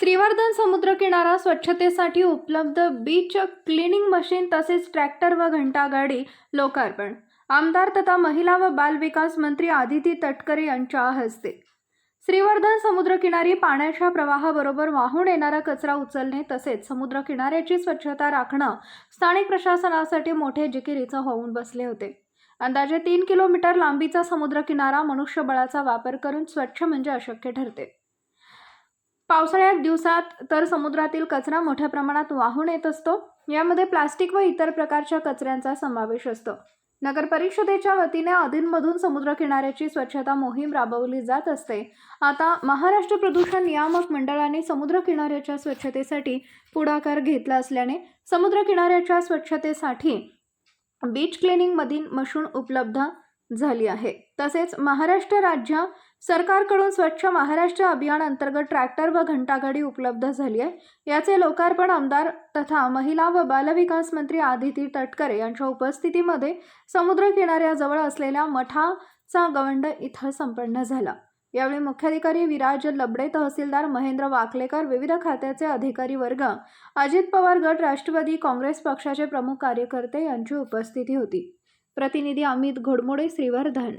श्रीवर्धन समुद्रकिनारा स्वच्छतेसाठी उपलब्ध बीच क्लिनिंग मशीन तसेच ट्रॅक्टर व घंटागाडी लोकार्पण. आमदार तथा महिला व बाल विकास मंत्री आदिती तटकरे यांच्या हस्ते. श्रीवर्धन समुद्रकिनारी पाण्याच्या प्रवाहाबरोबर वाहून येणारा कचरा उचलणे तसेच समुद्रकिनाऱ्याची स्वच्छता राखणं स्थानिक प्रशासनासाठी मोठे जिकिरीचं होऊन बसले होते. अंदाजे तीन किलोमीटर लांबीचा समुद्रकिनारा मनुष्यबळाचा वापर करून स्वच्छ म्हणजे अशक्य ठरते. पावसाळ्यात दिवसात तर समुद्रातील कचरा मोठ्या प्रमाणात वाहून येत असतो. यामध्ये प्लास्टिक व इतर प्रकारच्या कचऱ्यांचा समावेश असतो. नगर परिषदेच्या वतीने समुद्र समुद्रकिनाऱ्याची स्वच्छता मोहीम राबवली जात असते. आता महाराष्ट्र प्रदूषण नियामक मंडळाने समुद्रकिनाऱ्याच्या स्वच्छतेसाठी पुढाकार घेतला असल्याने समुद्रकिनाऱ्याच्या स्वच्छतेसाठी बीच क्लिनिंगमधील मशीन उपलब्ध झाली आहे. तसेच महाराष्ट्र राज्य सरकारकडून स्वच्छ महाराष्ट्र अभियान अंतर्गत ट्रॅक्टर व घंटागाडी उपलब्ध झाली आहे. याचे लोकार्पण आमदार तथा महिला व बालविकास मंत्री आदिती तटकरे यांच्या उपस्थितीमध्ये समुद्र किनाऱ्याजवळ असलेल्या मठाचा गवंड इथं संपन्न झाला. यावेळी मुख्याधिकारी विराज लबडे तहसीलदार महेंद्र वाकलेकर विविध खात्याचे अधिकारी वर्ग अजित पवार गट राष्ट्रवादी काँग्रेस पक्षाचे प्रमुख कार्यकर्ते यांची उपस्थिती होती. प्रतिनिधी अमित घोडमोडे श्रीवर्धन.